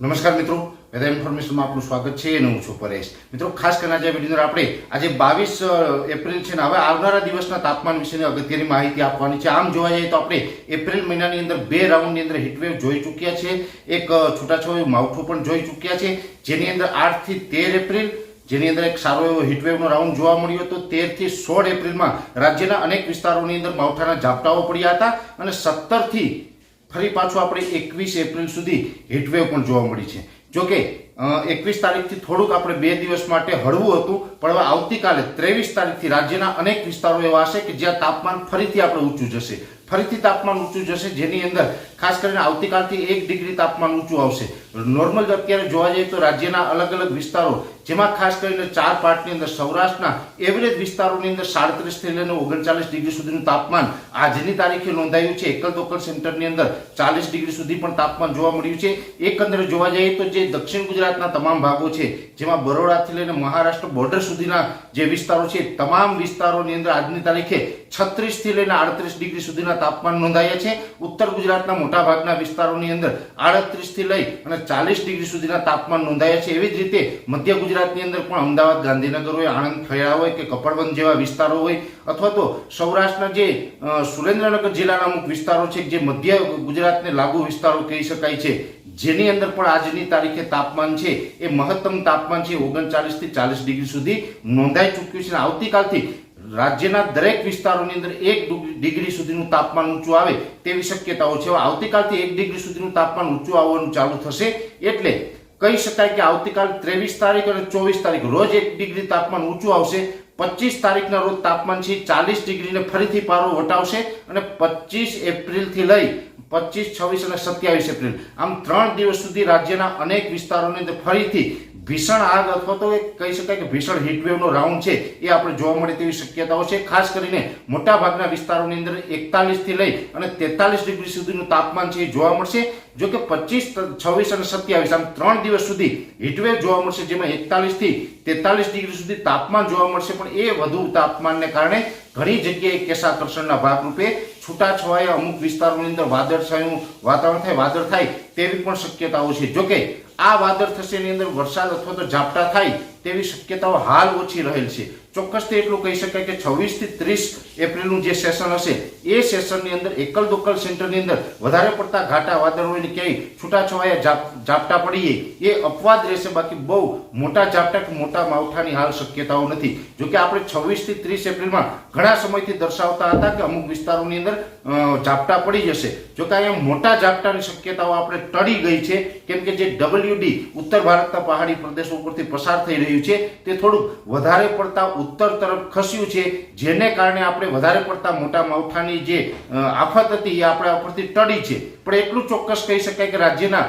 નમસ્કાર મિત્રો, વેધર ઇન્ફોર્મેશનમાં આપનું સ્વાગત છે અને હું છું પરેશ. મિત્રો, ખાસ કરીને આજે વીડિયો આપણે આજે બાવીસ એપ્રિલ છે ને, હવે આવનારા દિવસના તાપમાન વિશેની અગત્યની માહિતી આપવાની છે. આમ જોવા જઈએ તો આપણે એપ્રિલ મહિનાની અંદર બે રાઉન્ડની અંદર હીટવેવ જોઈ ચૂક્યા છે. એક છૂટાછવાયું માવઠું પણ જોઈ ચૂક્યા છે. જેની અંદર આઠથી તેર એપ્રિલ, જેની અંદર એક સારો એવો હીટવેવનો રાઉન્ડ જોવા મળ્યો હતો. તેરથી સોળ એપ્રિલમાં રાજ્યના અનેક વિસ્તારોની અંદર માવઠાના ઝાપટાઓ પડ્યા હતા અને સત્તરથી ફરી પાછું આપણે એકવીસ એપ્રિલ સુધી હીટવેવ પણ જોવા મળી છે. જોકે એકવીસ તારીખથી થોડુંક આપણે બે દિવસ માટે હળવું હતું, પણ હવે આવતીકાલે ત્રેવીસ તારીખથી રાજ્યના અનેક વિસ્તારો એવા હશે કે જ્યાં તાપમાન ફરીથી આપણે ઊંચું જશે. ફરીથી તાપમાન ઊંચું જશે, જેની અંદર ખાસ કરીને આવતીકાલથી એક ડિગ્રી તાપમાન ઊંચું આવશે. નોર્મલ અત્યારે જોવા જઈએ તો રાજ્યના અલગ અલગ વિસ્તારો, જેમાં ખાસ કરીને ચાર પાર્ટની અંદર સૌરાષ્ટ્રના એવરેજ વિસ્તારોની અંદર સાડત્રીસથી લઈને ઓગણચાલીસ ડિગ્રી સુધીનું તાપમાન આજની તારીખે નોંધાયું છે. એકલ દોકલ સેન્ટરની અંદર ચાલીસ ડિગ્રી સુધી પણ તાપમાન જોવા મળ્યું છે. એકંદરે જોવા જઈએ તો જે દક્ષિણ ગુજરાતના તમામ ભાગો છે, જેમાં બરોડાથી લઈને મહારાષ્ટ્ર બોર્ડર સુધીના જે વિસ્તારો છે, તમામ વિસ્તારોની અંદર આજની તારીખે છત્રીસથી લઈને આડત્રીસ ડિગ્રી સુધીના તાપમાન નોંધાયા છે. ઉત્તર ગુજરાતના મોટા ભાગના વિસ્તારોની અંદર આડત્રીસથી લઈ અને ચાલીસ ડિગ્રી સુધીના તાપમાન નોંધાયા છે. એવી જ રીતે મધ્ય ગુજરાતની અંદર પણ અમદાવાદ, ગાંધીનગર હોય, આણંદ, ખેડા હોય કે કપડવંજ જેવા વિસ્તારો હોય અથવા તો સૌરાષ્ટ્રના જે સુરેન્દ્રનગર જિલ્લાના અમુક વિસ્તારો છે જે મધ્ય ગુજરાતને લાગુ વિસ્તારો કહી શકાય છે. જેની અંદર પણ આજની તારીખે તાપમાન છે. એ મહત્તમ તાપમાન છે ઓગણચાલીસથી ચાલીસ ડિગ્રી સુધી નોંધાઈ ચૂક્યું છે. આવતીકાલથી રાજ્યના દરેક વિસ્તારોની અંદર એક ડિગ્રી સુધીનું તાપમાન ઊંચું આવે તેવી શક્યતાઓ છે. આવતીકાલથી એક ડિગ્રી સુધીનું તાપમાન ઊંચું આવવાનું ચાલુ થશે. એટલે કહી શકાય કે આવતીકાલ ત્રેવીસ તારીખ અને ચોવીસ તારીખ રોજ એક ડિગ્રી તાપમાન ઊંચું આવશે. પચીસ તારીખના રોજ તાપમાન છે ચાલીસ ડિગ્રીને ફરીથી પારો વટાવશે અને પચીસ એપ્રિલથી લઈ પચીસ, છવ્વીસ અને સત્યાવીસ એપ્રિલ આમ ત્રણ દિવસ સુધી રાજ્યના અનેક વિસ્તારોની અંદર ફરીથી ભીષણ આગ અથવા તો કહી શકાય કે ભીષણ હીટવેવનો રાઉન્ડ છે, એ આપણે જોવા મળે તેવી શક્યતાઓ છે. ખાસ કરીને મોટાભાગના વિસ્તારોની અંદર એકતાલીસથી લઈ અને તેતાલીસ ડિગ્રી સુધીનું તાપમાન છે એ જોવા મળશે. જો કે પચીસ, છવ્વીસ અને સત્યાવીસ, આમ ત્રણ દિવસ સુધી હીટવેવ જોવા મળશે, જેમાં એકતાલીસથી તેતાલીસ ડિગ્રી સુધી તાપમાન જોવા મળશે. પણ એ વધુ તાપમાનને કારણે ઘણી જગ્યાએ કેશાકર્ષણના ભાગરૂપે છૂટાછવાયા અમુક વિસ્તારોની અંદર વાદળછાયું વાતાવરણ થાય, વાદળ થાય તેવી પણ શક્યતાઓ છે. જોકે આ વાદળ થશે એની અંદર વરસાદ અથવા તો ઝાપટા થાય તેવી શક્યતાઓ હાલ ઓછી રહેલ છે. ચોક્કસથી એટલું કહી શકાય કે છવ્વીસથી ત્રીસ એપ્રિલનું જે સેશન હશે, એ સેશનની અંદર એકલ દોકલ સેન્ટરની અંદર વધારે પડતા ઘાટા વાદળોની ક્યાંય છૂટાછવાયા ઝાપ ઝાપટા પડીએ, એ અપવાદ રહેશે. બાકી બહુ મોટા ઝાપટા કે મોટા માવઠાની હાલ શક્યતાઓ નથી. જો કે આપણે છવ્વીસથી ત્રીસ એપ્રિલમાં ઘણા સમયથી દર્શાવતા હતા કે અમુક વિસ્તારોની અંદર ઝાપટા પડી જશે. જો કે અહીંયા મોટા ઝાપટાની શક્યતાઓ આપણે ટળી ગઈ છે. કેમ કે જે ડબલ્યુડી ઉત્તર ભારતના પહાડી પ્રદેશો ઉપરથી પસાર થઈ રહ્યું છે, તે થોડુંક વધારે પડતા ઉત્તર તરફ ખસ્યું છે, જેને કારણે આપણે વધારે પડતા મોટા માવઠાની જે આફત હતી એ આપણા ઉપરથી ટળી છે. પણ એટલું ચોક્કસ કહી શકાય કે રાજ્યના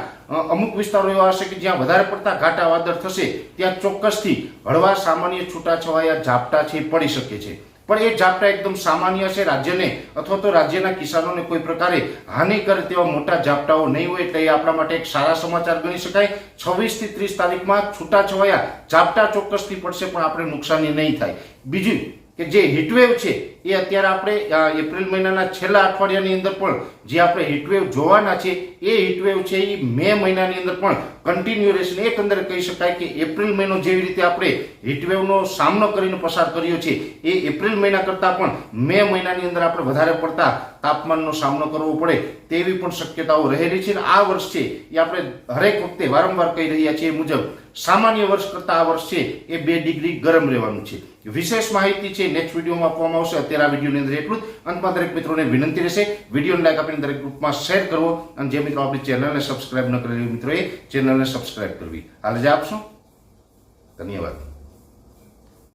અમુક વિસ્તારો એવા હશે કે જ્યાં વધારે પડતા ઘાટા વાદળ થશે, ત્યાં ચોક્કસથી હળવા સામાન્ય છૂટાછવાયા ઝાપટા છે, પડી શકે છે. પણ એ ઝાપટા એકદમ સામાન્ય છે, રાજ્યને અથવા તો રાજ્યના કિસાનોને કોઈ પ્રકારે હાનિ કરે તેવા મોટા ઝાપટાઓ નહીં હોય એટલે એ આપણા માટે એક સારા સમાચાર ગણી શકાય. છવ્વીસથી ત્રીસ તારીખમાં છૂટાછવાયા ઝાપટા ચોક્કસથી પડશે, પણ આપણે નુકસાની નહીં થાય. બીજું કે જે હીટવેવ છે એ અત્યારે આપણે એપ્રિલ મહિનાના છેલ્લા અઠવાડિયાની અંદર પણ જે આપણે હીટવેવ જોવાના છે, એ હીટવેવ છે એ મે મહિનાની અંદર પણ કન્ટિન્યુ રહેશે એકંદરે કહી શકાય કે એપ્રિલ મહિનો જેવી રીતે આપણે હીટવેવનો સામનો કરીને પસાર કર્યો છે, એ એપ્રિલ મહિના કરતાં પણ મે મહિનાની અંદર આપણે વધારે પડતા તાપમાનનો સામનો કરવો પડે તેવી પણ શક્યતાઓ રહેલી છે આ વર્ષ છે એ આપણે હરેક વખતે વારંવાર કહી રહ્યા છીએ મુજબ સામાન્ય વર્ષ કરતાં આ વર્ષ છે એ બે ડિગ્રી ગરમ રહેવાનું છે. વિશેષ માહિતી છે નેક્સ્ટ વિડીયોમાં આપવામાં આવશે. અત્યારે આ વિડીયોની અંદર એટલું જ. અંતમાં દરેક મિત્રોને વિનંતી રહેશે. વિડીયોને લાઈક આપીને દરેક ગ્રુપમાં શેર કરવો. અને જે મિત્રો આપણી ચેનલને સબસ્ક્રાઇબ ન કરેલી મિત્રોએ ચેનલને સબસ્ક્રાઇબ કરવી. હાલ જ આપશો ધન્યવાદ.